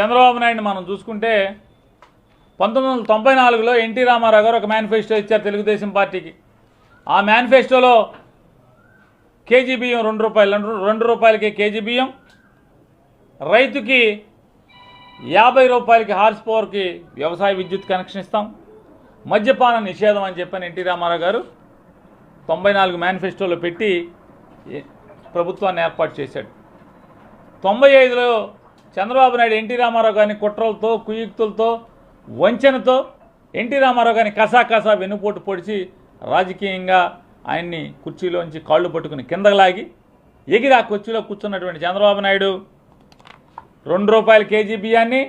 చంద్రబాబు నాయుడు మనం చూసుకుంటే పంతొమ్మిది వందల తొంభై నాలుగులో ఎన్టీ రామారావు గారు ఒక మేనిఫెస్టో ఇచ్చారు తెలుగుదేశం పార్టీకి. ఆ మేనిఫెస్టోలో కేజీ బియ్యం రెండు రూపాయలు రెండు- రూపాయలకి కేజీ బియ్యం రైతుకి యాభై రూపాయలకి హార్స్ పవర్కి వ్యవసాయ విద్యుత్ కనెక్షన్ ఇస్తాం మద్యపాన నిషేధం అని చెప్పని ఎన్టీ రామారావు గారు తొంభై నాలుగు మేనిఫెస్టోలో పెట్టి ప్రభుత్వాన్ని ఏర్పాటు చేశాడు. తొంభై ఐదులో చంద్రబాబు నాయుడు ఎన్టీ రామారావు గారిని కుట్రలతో కుయుక్తులతో వంచనతో ఎన్టీ రామారావు గారిని కసా కసా వెన్నుపోటు పొడిచి రాజకీయంగా ఆయన్ని కుర్చీలోంచి కాళ్ళు పట్టుకుని కిందకు లాగి ఎగిరి ఆ కుర్చీలో కూర్చున్నటువంటి చంద్రబాబు నాయుడు రెండు రూపాయల కేజీ బియ్యాన్ని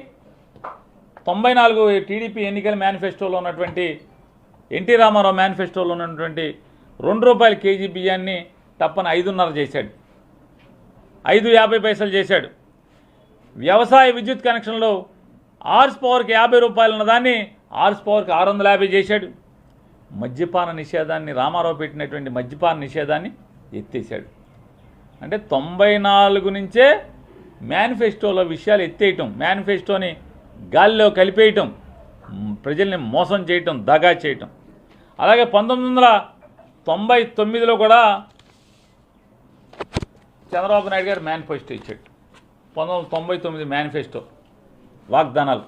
తొంభై నాలుగు టీడీపీ ఎన్నికల మేనిఫెస్టోలో ఉన్నటువంటి ఎన్టీ రామారావు మేనిఫెస్టోలో ఉన్నటువంటి రెండు రూపాయల కేజీ బియ్యాన్ని తప్పని ఐదున్నర చేశాడు. ఐదు యాభై పైసలు చేశాడు. వ్యవసాయ విద్యుత్ కనెక్షన్లో ఆర్స్ పవర్కి యాభై రూపాయలు ఉన్నదాన్ని ఆర్స్ పవర్కి ఆరు వందల యాభై చేశాడు. మద్యపాన నిషేధాన్ని రామారావు పెట్టినటువంటి మద్యపాన నిషేధాన్ని ఎత్తేసాడు అంటే తొంభై నాలుగు నుంచే మేనిఫెస్టోలో విషయాలు ఎత్తేయటం మేనిఫెస్టోని గాలిలో కలిపేయటం ప్రజల్ని మోసం చేయటం దగా చేయటం. అలాగే పంతొమ్మిది వందల తొంభై తొమ్మిదిలో కూడా చంద్రబాబు నాయుడు గారు మేనిఫెస్టో ఇచ్చాడు. పంతొమ్మిది తొంభై తొమ్మిది మేనిఫెస్టో. వాగ్దానాలు.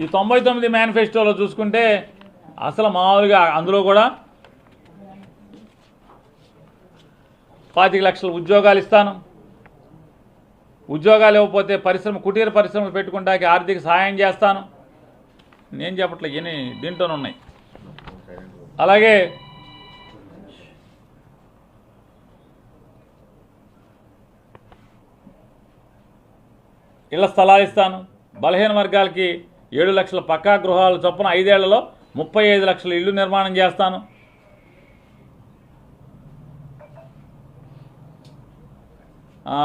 ఈ తొంభై తొమ్మిది మేనిఫెస్టోలో చూసుకుంటే అసలు మామూలుగా అందులో కూడా పాతిక లక్షల ఉద్యోగాలు ఇస్తాను. ఉద్యోగాలు ఇవ్వకపోతే పరిశ్రమ కుటీర పరిశ్రమలు పెట్టుకుంటాకి ఆర్థిక సహాయం చేస్తాను. నేను చెప్పట్లే ఇవన్నీ దీంట్లోనే ఉన్నాయి. అలాగే ఇళ్ళ స్థలాలు ఇస్తాను. బలహీన వర్గాలకి ఏడు లక్షల పక్కా గృహాలు చొప్పున ఐదేళ్ళలో ముప్పై ఐదు లక్షల ఇల్లు నిర్మాణం చేస్తాను.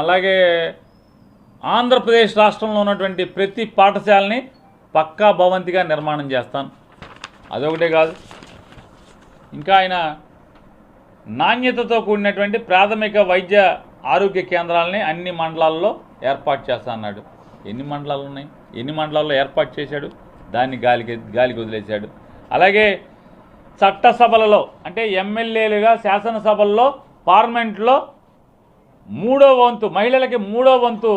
అలాగే ఆంధ్రప్రదేశ్ రాష్ట్రంలో ఉన్నటువంటి ప్రతి పాఠశాలని పక్కా భవంతిగా నిర్మాణం చేస్తాను. అదొకటే కాదు. ఇంకా ఆయన నాణ్యతతో కూడినటువంటి ప్రాథమిక వైద్య ఆరోగ్య కేంద్రాలని అన్ని మండలాల్లో ఏర్పాటు చేస్తా అన్నాడు. ఎన్ని మండలాలు ఉన్నాయి? ఎన్ని మండలాల్లో ఏర్పాటు చేశాడు? దాన్ని గాలికి గాలికి వదిలేశాడు. అలాగే చట్టసభలలో అంటే ఎమ్మెల్యేలుగా శాసనసభల్లో పార్లమెంట్లో మూడో వంతు మహిళలకి మూడో వంతు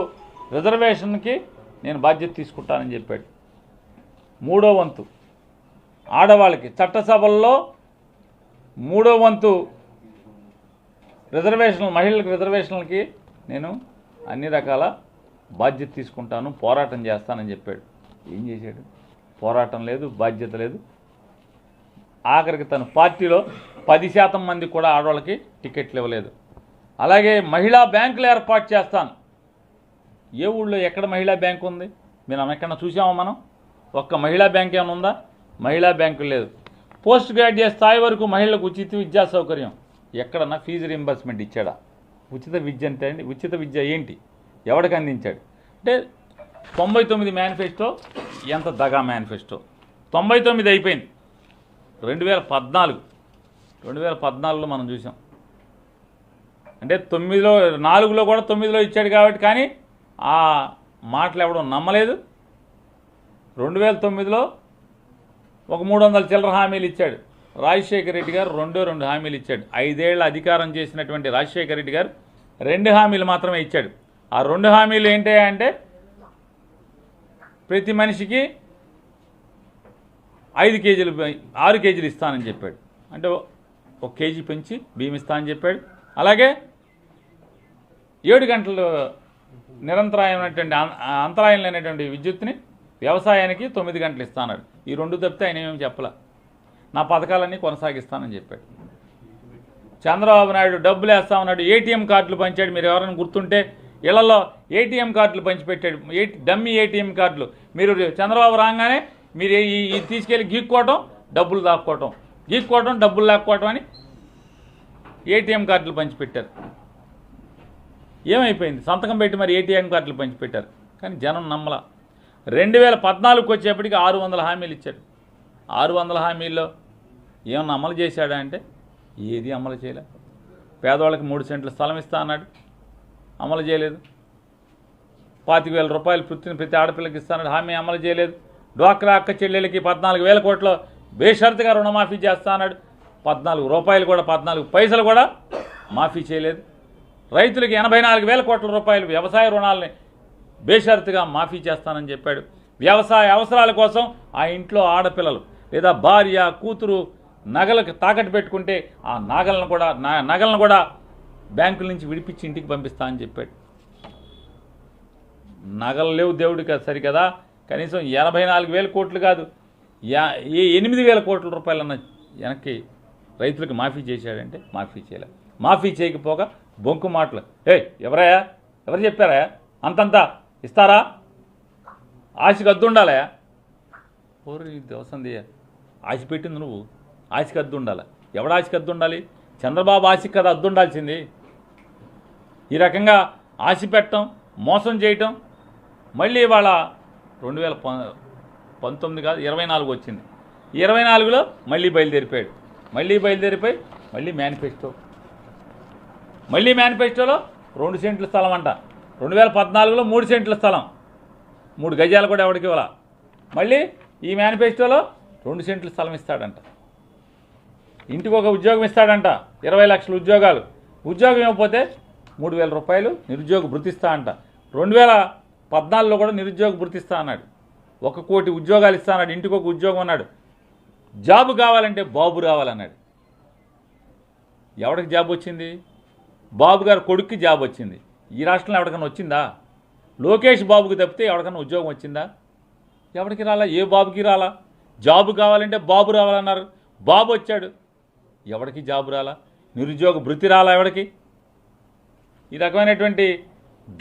రిజర్వేషన్కి నేను బాధ్యత తీసుకుంటానని చెప్పాడు. మూడో వంతు. ఆడవాళ్ళకి చట్టసభల్లో మూడో వంతు రిజర్వేషన్ మహిళలకు రిజర్వేషన్లకి నేను అన్ని రకాల బాధ్యత తీసుకుంటాను పోరాటం చేస్తానని చెప్పాడు. ఏం చేశాడు? పోరాటం లేదు బాధ్యత లేదు. ఆఖరికి తన పార్టీలో పది శాతం మంది కూడా ఆడవాళ్ళకి టికెట్లు ఇవ్వలేదు. అలాగే మహిళా బ్యాంకులు ఏర్పాటు చేస్తాను. ఏ ఊళ్ళో ఎక్కడ మహిళా బ్యాంకు ఉంది? మేము ఎక్కడ చూసామా మనం? ఒక్క మహిళా బ్యాంక్ ఏమైనా ఉందా? మహిళా బ్యాంకు లేదు. పోస్ట్ గ్రాడ్యుయేట్ స్థాయి వరకు మహిళలకు ఉచిత విద్యా సౌకర్యం. ఎక్కడన్నా ఫీజు రింబర్స్మెంట్ ఇచ్చాడా? ఉచిత విద్య అంటే అండి ఉచిత విద్య ఏంటి? ఎవడికి అందించాడు? అంటే తొంభై తొమ్మిది మేనిఫెస్టో ఎంత దగా మేనిఫెస్టో? తొంభై తొమ్మిది అయిపోయింది. రెండు వేల పద్నాలుగు. రెండు వేల పద్నాలుగులో మనం చూసాం. అంటే తొమ్మిదిలో నాలుగులో కూడా తొమ్మిదిలో ఇచ్చాడు కాబట్టి కానీ ఆ మాటలు ఎవడో నమ్మలేదు. రెండు వేల తొమ్మిదిలో ఒక మూడు వందల చిల్లర హామీలు ఇచ్చాడు. రాజశేఖర రెడ్డి గారు రెండో రెండు హామీలు ఇచ్చాడు. ఐదేళ్ళ అధికారం చేసినటువంటి రాజశేఖర రెడ్డి గారు రెండు హామీలు మాత్రమే ఇచ్చాడు. ఆ రెండు హామీలు ఏంటి అంటే ప్రతి మనిషికి ఐదు కేజీలు ఆరు కేజీలు ఇస్తానని చెప్పాడు. అంటే ఒక కేజీ పెంచి బియ్యం ఇస్తానని చెప్పాడు. అలాగే ఏడు గంటలు నిరంతరాయమైనటువంటి అంతరాయం లేనటువంటి విద్యుత్ని వ్యవసాయానికి తొమ్మిది గంటలు ఇస్తానన్నాడు ఈ రెండు తప్పితే ఆయన ఏమేమి చెప్పలే. నా పథకాలన్నీ కొనసాగిస్తానని చెప్పాడు. చంద్రబాబు నాయుడు డబ్బులు వేస్తామన్నాడు ఏటీఎం కార్డులు పంచాడు. మీరు ఎవరైనా గుర్తుంటే ఇళ్ళలో ఏటీఎం కార్డులు పంచిపెట్టాడు. ఏ డమ్మీ ఏటీఎం కార్డులు. మీరు చంద్రబాబు రాగానే మీరు ఈ తీసుకెళ్ళి గీక్కోవటం డబ్బులు దాక్కోవటం. గీక్కోవటం డబ్బులు లాక్కోవటం అని ఏటీఎం కార్డులు పంచిపెట్టారు. ఏమైపోయింది? సంతకం పెట్టి మరి ఏటీఎం కార్డులు పంచిపెట్టారు. కానీ జనం నమ్మల. రెండు వేల పద్నాలుగుకి వచ్చేప్పటికి ఆరు వందల హామీలు ఇచ్చాడు. ఆరు వందల హామీల్లో ఏమన్నా అమలు చేశాడా అంటే ఏది అమలు చేయలే. పేదవాళ్ళకి మూడు సెంట్ల స్థలం ఇస్తా అన్నాడు. అమలు చేయలేదు. పాతిక వేల రూపాయలు పుట్టిన ప్రతి ఆడపిల్లకి ఇస్తానని హామీ అమలు చేయలేదు. డ్వాక్రా అక్క చెల్లెలకి పద్నాలుగు వేల కోట్లు బేషరతుగా రుణమాఫీ చేస్తానన్నాడు. పద్నాలుగు రూపాయలు కూడా పద్నాలుగు పైసలు కూడా మాఫీ చేయలేదు. రైతులకి ఎనభై నాలుగు వేల కోట్ల రూపాయలు వ్యవసాయ రుణాలని బేషరతుగా మాఫీ చేస్తానని చెప్పాడు. వ్యవసాయ అవసరాల కోసం ఆ ఇంట్లో ఆడపిల్లలు లేదా భార్య కూతురు నగలకు తాకట్టు పెట్టుకుంటే ఆ నగలను కూడా నా- నగలను కూడా బ్యాంకుల నుంచి విడిపించి ఇంటికి పంపిస్తా అని చెప్పాడు. నగలు లేవు దేవుడికి సరికదా? కనీసం ఎనభై నాలుగు వేల కోట్లు కాదు. యా- ఏ ఎనిమిది వేల కోట్ల రూపాయలన్న వెనక్కి రైతులకు మాఫీ చేశాడంటే మాఫీ చేయలే. మాఫీ చేయకపోగా బొంకు మాటలు. ఏ ఎవరయ్యా? ఎవరు చెప్పారా? అంతంతా ఇస్తారా? ఆశకి అద్దు ఉండాలా. ఓరి దోసంది ఆశ పెట్టింది నువ్వు. ఆశకి అద్దు ఉండాలి. ఎవడ ఆశకి అద్దు ఉండాలి? చంద్రబాబు ఆశకు కదా అద్దు ఉండాల్సింది. ఈ రకంగా ఆశ పెట్టడం మోసం చేయటం మళ్ళీ ఇవాళ రెండు వేల ప- పంతొమ్మిది కాదు ఇరవై నాలుగు వచ్చింది. ఇరవై నాలుగులో మళ్ళీ బయలుదేరిపోయాడు. మళ్ళీ బయలుదేరిపోయి మళ్ళీ మేనిఫెస్టో. మళ్ళీ మేనిఫెస్టోలో రెండు సెంట్ల స్థలం అంట. రెండు వేల పద్నాలుగులో మూడు సెంట్ల స్థలం. మూడు గజాలు కూడా ఎవరికి ఇవ్వాల? మళ్ళీ ఈ మేనిఫెస్టోలో రెండు సెంట్ల స్థలం ఇస్తాడంట. ఇంటికి ఒక ఉద్యోగం ఇస్తాడంట. ఇరవై లక్షల ఉద్యోగాలు. ఉద్యోగం ఇవ్వకపోతే మూడు వేల రూపాయలు నిరుద్యోగ భృతిస్తా అంట. రెండు వేల పద్నాలుగులో కూడా నిరుద్యోగ భృతిస్తా అన్నాడు. ఒక కోటి ఉద్యోగాలు ఇస్తా అన్నాడు. ఇంటికి ఒక ఉద్యోగం అన్నాడు. జాబ్ కావాలంటే బాబు రావాలన్నాడు. ఎవడికి జాబ్ వచ్చింది? బాబు గారు కొడుక్కి జాబ్ వచ్చింది. ఈ రాష్ట్రంలో ఎవరికైనా వచ్చిందా? లోకేష్ బాబుకి తప్పితే ఎవరికైనా ఉద్యోగం వచ్చిందా? ఎవరికి రాలా? ఏ బాబుకి రాలా? జాబు కావాలంటే బాబు రావాలన్నారు. బాబు వచ్చాడు. ఎవడికి జాబు రాలా? నిరుద్యోగ భృతి రాలా ఎవడికి? ఈ రకమైనటువంటి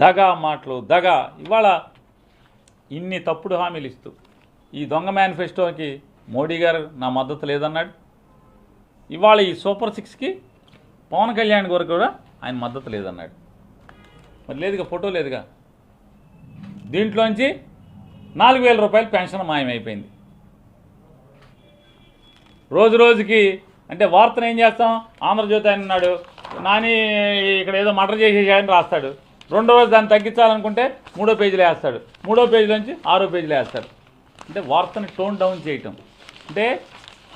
దగ మాటలు దగ ఇవాళ ఇన్ని తప్పుడు హామీలు ఇస్తూ ఈ దొంగ మేనిఫెస్టోకి మోడీ గారు నా మద్దతు లేదన్నాడు. ఇవాళ ఈ సూపర్ సిక్స్కి పవన్ కళ్యాణ్ గారు కూడా ఆయన మద్దతు లేదన్నాడు. మరి లేదుగా ఫోటో లేదుగా? దీంట్లోంచి నాలుగు వేల రూపాయలు పెన్షన్ మాయమైపోయింది. రోజు రోజుకి అంటే వార్తను ఏం చేస్తాం? ఆంధ్రజ్యోతి ఆయన ఉన్నాడు నాని ఇక్కడ ఏదో మర్డర్ చేసేసాడని రాస్తాడు. రెండో రోజు దాన్ని తగ్గించాలనుకుంటే మూడో పేజీలో వేస్తాడు. మూడో పేజీలోంచి ఆరో పేజీలో వేస్తాడు. అంటే వార్తని టోన్ డౌన్ చేయటం. అంటే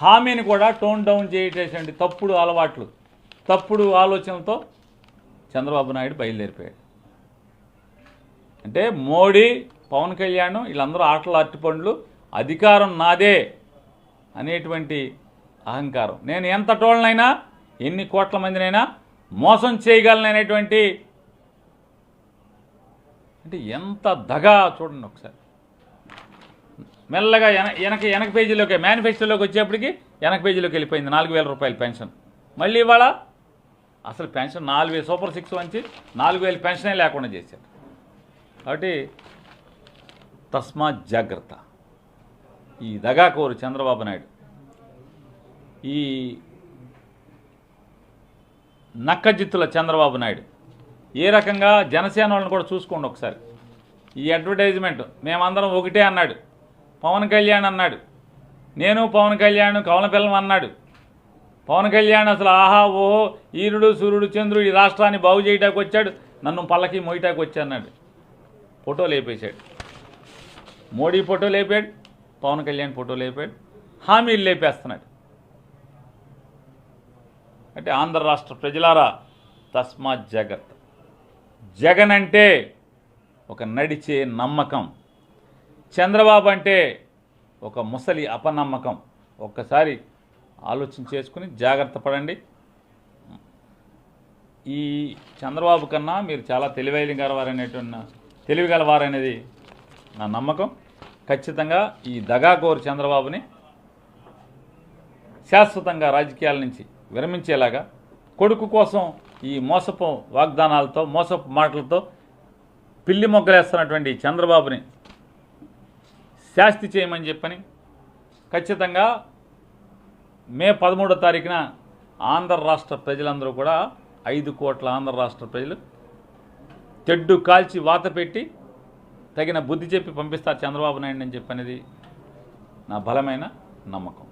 హామీని కూడా టోన్ డౌన్ చేయటేటువంటి తప్పుడు అలవాట్లు తప్పుడు ఆలోచనలతో చంద్రబాబు నాయుడు బయలుదేరిపోయాడు. అంటే మోడీ పవన్ కళ్యాణ్ వీళ్ళందరూ ఆటలు అట్టిపండ్లు అధికారం నాదే అనేటువంటి అహంకారం. నేను ఎంత టోళ్ళనైనా ఎన్ని కోట్ల మందినైనా మోసం చేయగలననేటువంటి అంటే ఎంత దగా చూడండి ఒకసారి. మెల్లగా వెనక వెనక పేజీలోకి మేనిఫెస్టోలోకి వచ్చేప్పటికి వెనక పేజీలోకి వెళ్ళిపోయింది నాలుగు వేల రూపాయల పెన్షన్ మళ్ళీ ఇవాళ అసలు పెన్షన్ నాలుగు వేలు సూపర్ సిక్స్ వంచి నాలుగు వేలు పెన్షనే లేకుండా చేశారు. కాబట్టి తస్మా జాగ్రత్త. ఈ దగాకోరు చంద్రబాబు నాయుడు. ఈ నక్కజిత్తుల చంద్రబాబు నాయుడు. ఏ రకంగా జనసేన వాళ్ళని కూడా చూసుకోండి ఒకసారి. ఈ అడ్వర్టైజ్మెంట్ మేమందరం ఒకటే అన్నాడు. పవన్ కళ్యాణ్ అన్నాడు. నేను పవన్ కళ్యాణ్ కవల పిల్లం అన్నాడు. పవన్ కళ్యాణ్ అసలు ఆహా ఓహో ఈరుడు సూర్యుడు చంద్రుడు ఈ రాష్ట్రాన్ని బాగు చేయటానికి వచ్చాడు. నన్ను పల్లకి మోయటానికి వచ్చాడు ఫోటో లేపేశాడు. మోడీ ఫోటో లేపాడు. పవన్ కళ్యాణ్ ఫోటో లేపాడు. హామీలు లేపేస్తున్నాడు. అంటే ఆంధ్ర రాష్ట్ర ప్రజలారా తస్మాత్ జగత్. జగన్ అంటే ఒక నడిచే నమ్మకం. చంద్రబాబు అంటే ఒక ముసలి అపనమ్మకం. ఒక్కసారి ఆలోచన చేసుకుని జాగ్రత్త పడండి. ఈ చంద్రబాబు కన్నా మీరు చాలా తెలివైన గలవారనేటువంటి తెలివి గలవారనేది నా నమ్మకం. ఖచ్చితంగా ఈ దగాకోరు చంద్రబాబుని శాశ్వతంగా రాజకీయాల నుంచి విరమించేలాగా కొడుకు కోసం ఈ మోసపు వాగ్దానాలతో మోసపు మాటలతో పిల్లి మొగ్గలేస్తున్నటువంటి చంద్రబాబుని శాస్తి చేయమని చెప్పని ఖచ్చితంగా మే పదమూడో తారీఖున ఆంధ్ర రాష్ట్ర ప్రజలందరూ కూడా ఐదు కోట్ల ఆంధ్ర రాష్ట్ర ప్రజలు తెడ్డు కాల్చి వాత పెట్టి తగిన బుద్ధి చెప్పి పంపిస్తారు చంద్రబాబు నాయుడు అని చెప్పనేది నా బలమైన నమ్మకం.